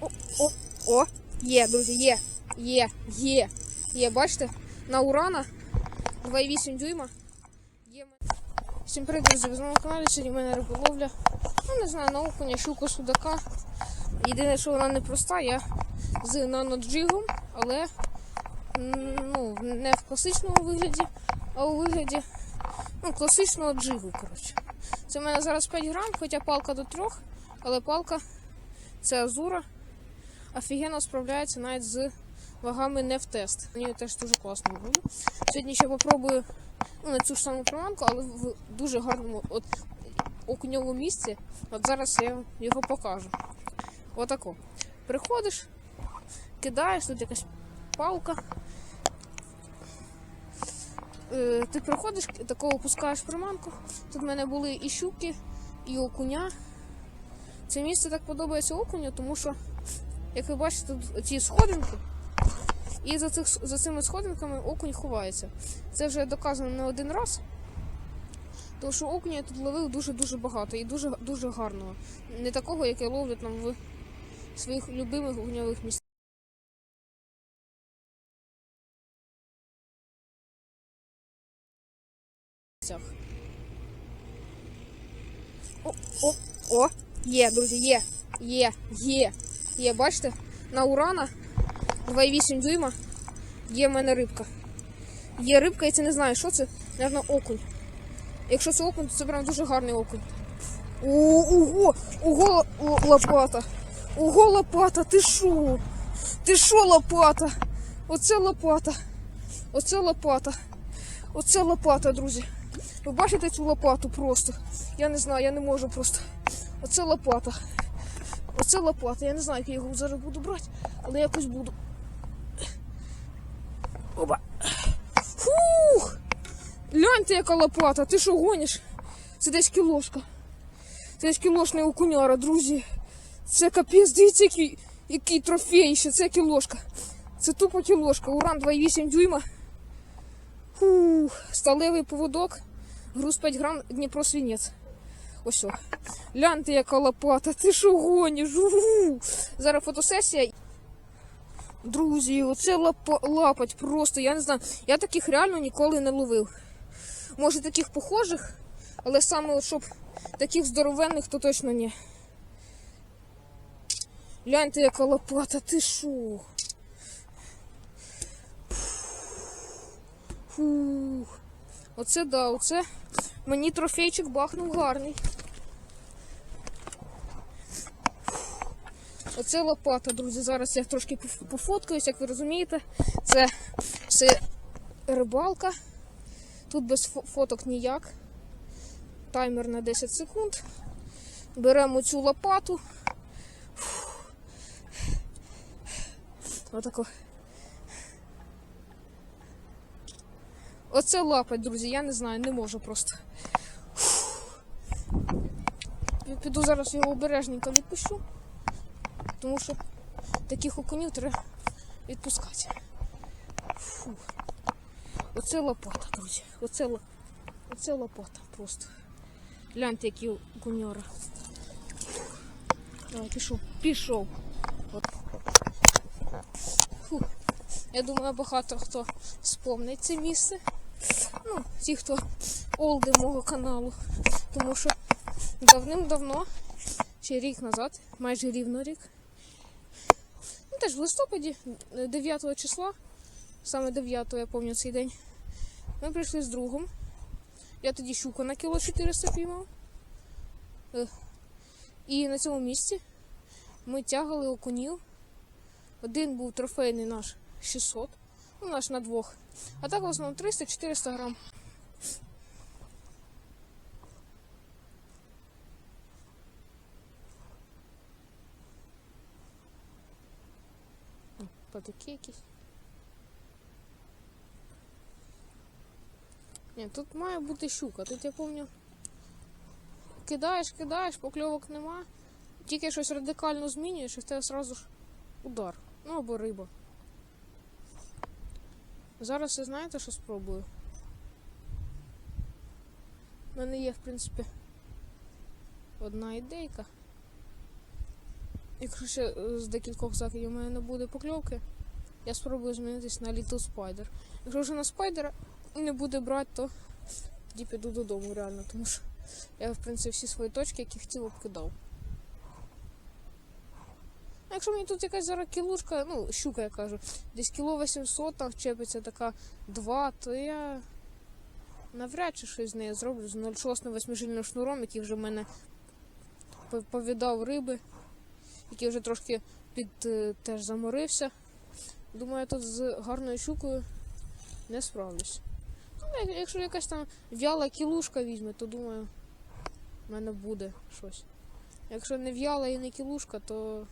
О, о, о, є, друзі, є, є, є, є, бачите? На урана 2,8 дюйма. Є. Всім привіт, друзі, ви на каналі, сьогодні в мене риболовля. Ну, не знаю, на окуня, судака. Єдине, що вона не проста, я з наноджигом, але ну, не в класичному вигляді, а у вигляді ну, класичного джигу, коротше. Це в мене зараз 5 грам, хоча палка до 3, але палка це азура. Офігенно справляється навіть з вагами не в тест. Мені теж дуже класно буде. Сьогодні ще попробую ну, на цю ж саму приманку, але в дуже гарному от, окуньовому місці. От зараз я його покажу. Отако. Приходиш, кидаєш, тут якась палка. Е, ти приходиш, такого опускаєш приманку. Тут в мене були і щуки, і окуня. Це місце так подобається окуню, тому що, як ви бачите, тут ці сходинки. І за, цих, за цими сходинками окунь ховається. Це вже доказано не один раз. Тому що окуня я тут ловив дуже-дуже багато і дуже дуже гарного. Не такого, яке ловлять там в своїх любимих окуньових місцях. О, о, о, є, друзі, є, є, є, є, бачите? На урана 2,8 дюйма є в мене рибка. Є рибка, я це не знаю, що це, Наверно, окунь. Якщо це окунь, то це прям дуже гарний окунь. О, ого, ого, лопата. Ого, лопата, ти шо? Ти шо, лопата? Оце лопата. Оце лопата. Оце лопата, друзі. Ви бачите цю лопату просто? Я не знаю, я не можу просто. Оце лопата. Оце лопата. Я не знаю, як я його зараз буду брати, але якось буду. Оба. Фух! Гляньте, яка лопата. Ти що гониш? Це десь кілошка. Це десь кілошний окуняра, друзі. Це капець, дивіться, який, який трофей ще. Це кілошка. Це тупо кілошка. Уран 2,8 дюйма. Фух, сталевий поводок. Груз 5 грам Дніпро свінець. Ось. о. Гляньте, яка лопата. Ти що гониш? У-у-у. Зараз фотосесія. Друзі, оце лапа, лапать просто. Я не знаю. Я таких реально ніколи не ловив. Може таких похожих, але саме щоб таких здоровенних, то точно ні. Гляньте, яка лопата, ти що? Фух. Оце да, оце мені трофейчик бахнув гарний. Оце лопата, друзі. Зараз я трошки поф- пофоткаюсь, як ви розумієте. Це все рибалка. Тут без фоток ніяк. Таймер на 10 секунд. Беремо цю лопату. Отако. Оце лапать, друзі, я не знаю, не можу просто. Я піду зараз його обережненько відпущу, тому що таких окунів треба відпускати. Фу. Оце лопата, друзі. Оце, оце лопата просто. Гляньте, які окуняри. Давай, пішов. Пішов. От. Фу. Я думаю, багато хто спомнить це місце. Ну, ті, хто олди мого каналу. Тому що давним-давно, ще рік назад, майже рівно рік. Ну, теж в листопаді, е, 9 числа, саме 9 я пам'ятаю цей день, ми прийшли з другом. Я тоді щуку на кіло 400 піймав. Е, І на цьому місці ми тягали окунів. Один був трофейний наш 600, ну наш на двох. А так в основному 300-400 грам. О, Патики якісь. Ні, тут має бути щука. Тут я пам'ятаю. Кидаєш, кидаєш, покльовок нема. Тільки щось радикально змінюєш, і в тебе одразу ж удар. Ну або риба. Зараз ви знаєте, що спробую? У мене є, в принципі, одна ідейка. Якщо ще е, з декількох закидів у мене не буде покльовки, я спробую змінитись на Little Spider. Якщо вже на спайдера не буде брати, то тоді піду додому реально, тому що я, в принципі, всі свої точки, які хотів, обкидав. А якщо мені тут якась зараз кілушка, ну, щука, я кажу, десь кіло 800 там вчепиться така 2, то я навряд чи щось з нею зроблю з 0,6 восьмижильним шнуром, який вже в мене повідав риби, який вже трошки під е, теж заморився. Думаю, я тут з гарною щукою не справлюсь. Ну, якщо якась там в'яла кілушка візьме, то думаю, в мене буде щось. Якщо не в'яла і не кілушка, то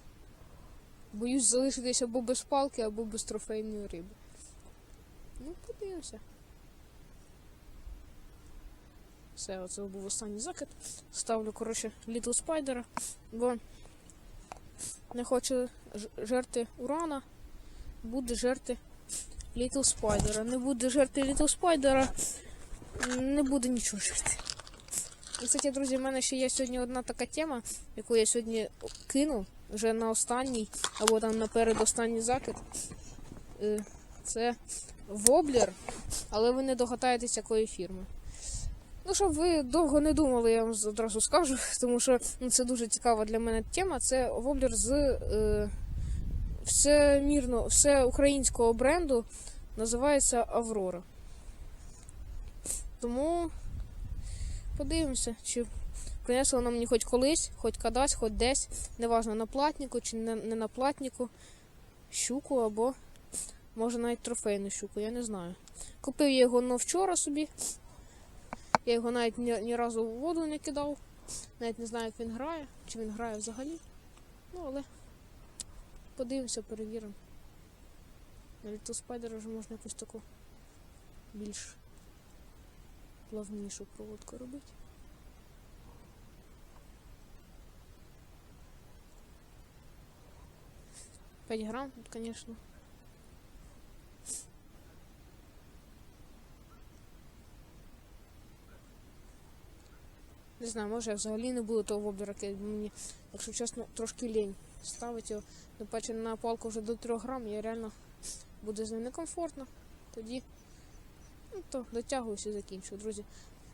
боюсь залишитися або без палки, або без трофейної риби. Ну, подивимося. Все, оце був останній закид. Ставлю, коротше, Little Спайдера, бо не хочу жерти урана, буде жерти Little Спайдера. Не буде жерти Little Спайдера, не буде нічого жерти. І, кстати, друзі, в мене ще є сьогодні одна така тема, яку я сьогодні кинув вже на останній, або там на передостанній закид. Е, Це воблер, але ви не догадаєтесь, якої фірми. Ну, щоб ви довго не думали, я вам одразу скажу, тому що ну, це дуже цікава для мене тема. Це воблер з е, всемірно, всеукраїнського бренду, називається Аврора. Тому подивимося, чи принесли вона мені хоч колись, хоч кадась, хоч десь, неважно на платнику чи не, не на платнику, щуку або може навіть трофейну щуку, я не знаю. Купив я його ну, вчора собі. Я його навіть ні, ні разу в воду не кидав. Навіть не знаю, як він грає, чи він грає взагалі. Ну, але подивимося, перевіримо. На Little Spider вже можна якусь таку більш плавнішу проводку робити. П'ять грам тут, звісно. Не знаю, може я взагалі не буду того воблера бо мені, якщо чесно, трошки лінь ставити його. До паче на палку вже до 3 грам, я реально буде з ним некомфортно. Тоді ну, то дотягуюся і закінчую, друзі.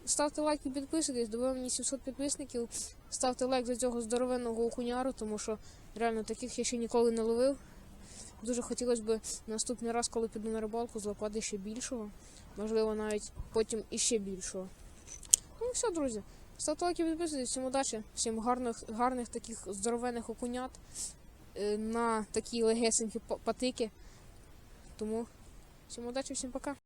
Ставте лайк і підписуйтесь, добавимо мені 700 підписників. Ставте лайк за цього здоровенного окуняру, тому що реально таких я ще ніколи не ловив. Дуже хотілося б наступний раз, коли піду на рибалку, злопати ще більшого. Можливо, навіть потім іще більшого. Ну і все, друзі. Ставте лайки, підписуйтесь, всім удачі, всім гарних, гарних таких здоровенних окунят е, на такі легесенькі патики. Тому всім удачі, всім пока.